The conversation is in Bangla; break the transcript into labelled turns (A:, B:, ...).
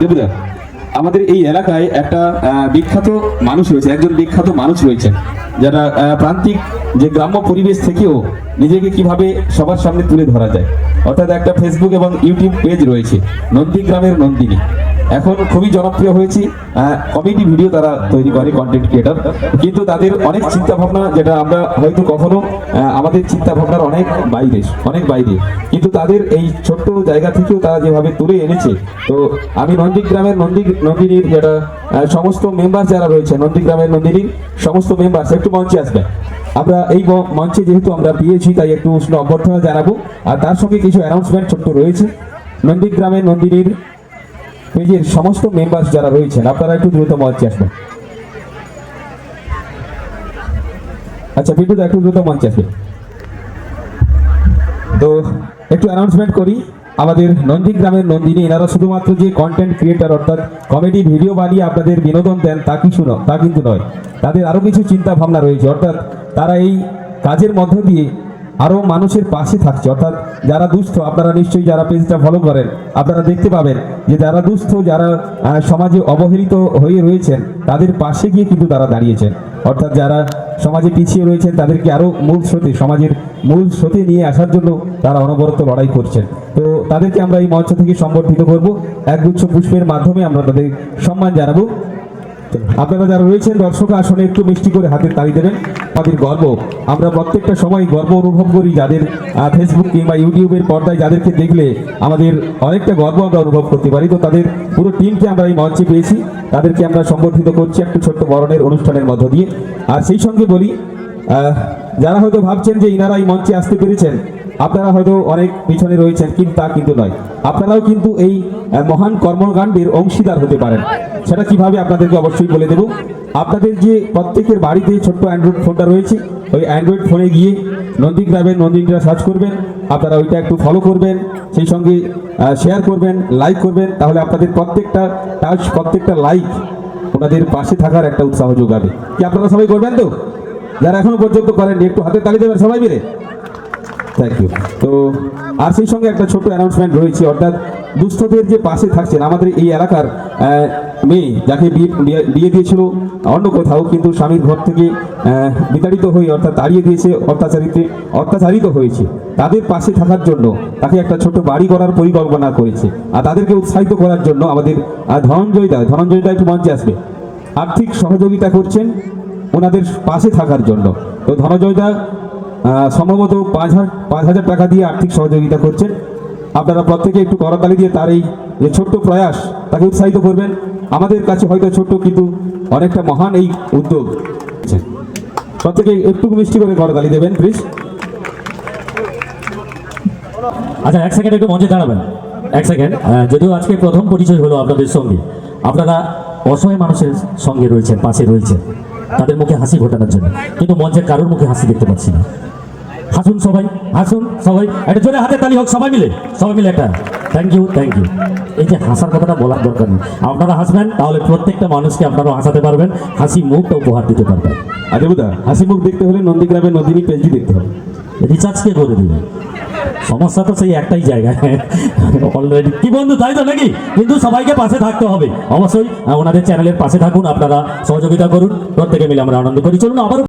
A: দেবুদা আমাদের এই এলাকায় একটা বিখ্যাত মানুষ রয়েছে, একজন বিখ্যাত মানুষ রয়েছে, যারা প্রান্তিক যে গ্রাম্য পরিবেশ থেকেও নিজেকে কীভাবে সবার সামনে তুলে ধরা যায়। অর্থাৎ একটা ফেসবুক এবং ইউটিউব পেজ রয়েছে নন্দী গ্রামের নন্দিনী। এখন খুবই জনপ্রিয় হয়েছে। কমেডি ভিডিও তারা তৈরি করে কন্টেন্ট ক্রিয়েটার কিন্তু তাদের অনেক চিন্তা ভাবনা যেটা আমরা হয়তো কখনো আমাদের চিন্তা ভাবনার অনেক বাইরে অনেক বাইরে। কিন্তু তাদের এই ছোট্ট জায়গা থেকেও তারা যেভাবে তুলে এনেছে, তো আমি নন্দীগ্রামের নন্দী, নন্দিনীর যেটা সমস্ত মেম্বার যারা রয়েছে, নন্দীগ্রামের নন্দিনীর সমস্ত মেম্বার একটু মঞ্চে আসবে আমরা এই মঞ্চে যেহেতু আমরা পেয়েছি, তাই একটু উষ্ণ অভ্যর্থনা জানাব। আর তার সঙ্গে কিছু অ্যানাউন্সমেন্ট ছোট্ট রয়েছে। নন্দীগ্রামের নন্দিনীর পেজের সমস্ত মেম্বার যারা রয়েছেন, আপনারা একটু দ্রুত মঞ্চে আসবেন। আচ্ছা বিদ্যুৎ একটু দ্রুত মঞ্চে আসবে তো একটু অ্যানাউন্সমেন্ট করি, আমাদের নন্দী গ্রামের নন্দিনী, এনারা শুধুমাত্র যে কন্টেন্ট ক্রিয়েটার অর্থাৎ কমেডি ভিডিও বানিয়ে আপনাদের বিনোদন দেন, তা কিছু নয়, তা কিন্তু নয়। তাদের আরও কিছু চিন্তা ভাবনা রয়েছে, অর্থাৎ তারা এই কাজের মধ্য দিয়ে আরও মানুষের পাশে থাকছে, অর্থাৎ যারা দুস্থ, আপনারা নিশ্চয়ই যারা পেজটা ফলো করেন, আপনারা দেখতে পাবেন যে যারা দুস্থ, যারা সমাজে অবহেলিত হয়ে রয়েছেন, তাদের পাশে গিয়ে কিন্তু তারা দাঁড়িয়েছেন। অর্থাৎ যারা সমাজে পিছিয়ে রয়েছেন, তাদেরকে আরও মূল স্রোতে, সমাজের মূল স্রোতে নিয়ে আসার জন্য তারা অনবরত লড়াই করছেন। তো তাদেরকে আমরা এই মঞ্চ থেকে সম্বর্ধিত করব। একগুচ্ছ পুষ্পের মাধ্যমে আমরা তাদের সম্মান জানাব। আপনারা যারা রয়েছেন, দর্শক, আসনে একটু মিষ্টি করে হাতের তালি দেবেন। তাদের গর্ব। আমরা প্রত্যেকটা সময় গর্ব অনুভব করি যাদের ফেসবুক কিংবা ইউটিউবের পর্দায় যাদেরকে দেখলে আমাদের অনেকটা গর্ব আমরা অনুভব করতে পারি। তো তাদের পুরো টিমকে আমরা এই মঞ্চে পেয়েছি। তাদেরকে আমরা সম্বর্ধিত করছি একটু ছোট্ট বরণের অনুষ্ঠানের মধ্য দিয়ে। আর সেই সঙ্গে বলি যারা হয়তো ভাবছেন যে ইনারা এই মঞ্চে আসতে পেরেছেন আপনারা হয়তো অনেক পিছনে রয়েছেন, কিন্তু তা কিন্তু নয়। আপনারাও কিন্তু এই মহান কর্মকাণ্ডের অংশীদার হতে পারেন। সেটা কীভাবে আপনাদেরকে অবশ্যই বলে দেব। আপনাদের যে প্রত্যেকের বাড়িতে ছোট্ট অ্যান্ড্রয়েড ফোনটা রয়েছে, ওই অ্যান্ড্রয়েড ফোনে গিয়ে নন্দীগ্রামের নন্দিনীরা সার্চ করবেন, আপনারা ওইটা একটু ফলো করবেন, সেই সঙ্গে শেয়ার করবেন লাইক করবেন, তাহলে আপনাদের প্রত্যেকটা টাচ প্রত্যেকটা লাইক ওনাদের পাশে থাকার একটা উৎসাহ যোগাবে। কি আপনারা সবাই করবেন তো? যারা এখনও পর্যন্ত করেন একটু হাতে তালি দেবেন সবাই মিলে? থ্যাংক ইউ তো আর সেই সঙ্গে একটা ছোট অ্যানাউন্সমেন্ট রয়েছে, অর্থাৎ দুস্থদের যে পাশে থাকছেন, আমাদের এই এলাকার মেয়ে যাকে বিয়ে দিয়েছিল, অন্য কোথাও, কিন্তু স্বামীর ঘর থেকে বিতাড়িত হয়ে অর্থাৎ তাড়িয়ে দিয়েছে, অত্যাচারিত অত্যাচারিত হয়েছে। তাদের পাশে থাকার জন্য, তাকে একটা ছোট বাড়ি করার পরিকল্পনা করেছে। আর তাদেরকে উৎসাহিত করার জন্য আমাদের ধনঞ্জয় দা ধনঞ্জয় দা একটু মঞ্চে আসবে। আর্থিক সহযোগিতা করছেন ওনাদের পাশে থাকার জন্য। তো ধনঞ্জয় দা সম্ভবত পাঁচ হাজার পাঁচ হাজার টাকা দিয়ে আর্থিক সহযোগিতা করছেন। আপনারা প্রত্যেকে একটু করতালি দিয়ে তার এই যে ছোট্ট প্রয়াস, তাকে উৎসাহিত করবেন। আমাদের কাছে হয়তো ছোট্ট কিন্তু অনেকটা মহান এই উদ্যোগ। প্রত্যেকে একটু মিষ্টি করে করতালি দেবেন প্লিজ
B: আচ্ছা এক সেকেন্ড একটু মঞ্চে দাঁড়াবেন। এক সেকেন্ড যদিও আজকে প্রথম পরিচয় হলো আপনাদের সঙ্গে, আপনারা অসহায় মানুষের সঙ্গে রয়েছেন, পাশে রয়েছেন। তাদের মুখে হাসি ফোটানোর জন্য। কিন্তু মঞ্চের কারোর মুখে হাসি দেখতে পাচ্ছি না। হাসুন সবাই হাসুন সবাই। একটা জোরে হাতে তালি হোক সবাই মিলে সবাই মিলে একটা। থ্যাংক ইউ থ্যাংক ইউ এই যে হাসার কথাটা বলার দরকার নেই। আপনারা হাসবেন তাহলে প্রত্যেকটা মানুষকে আপনারাও হাসাতে পারবেন। হাসি মুখটা উপহার দিতে পারবেন।
A: আর দেবুদা হাসি মুখ দেখতে হলে নন্দীগ্রামের নন্দিনী পেজই দেখতে হবে।
B: রিচার্জ কে করে দিবে সমস্যা তো সেই একটাই জায়গায়। অলরেডি কি বন্ধু তাই তো নাকি? কিন্তু সবাইকে পাশে থাকতে হবে। অবশ্যই ওনাদের চ্যানেলের পাশে থাকুন আপনারা সহযোগিতা করুন। প্রত্যেকে মিলে আমরা আনন্দ করি। চলুন আবার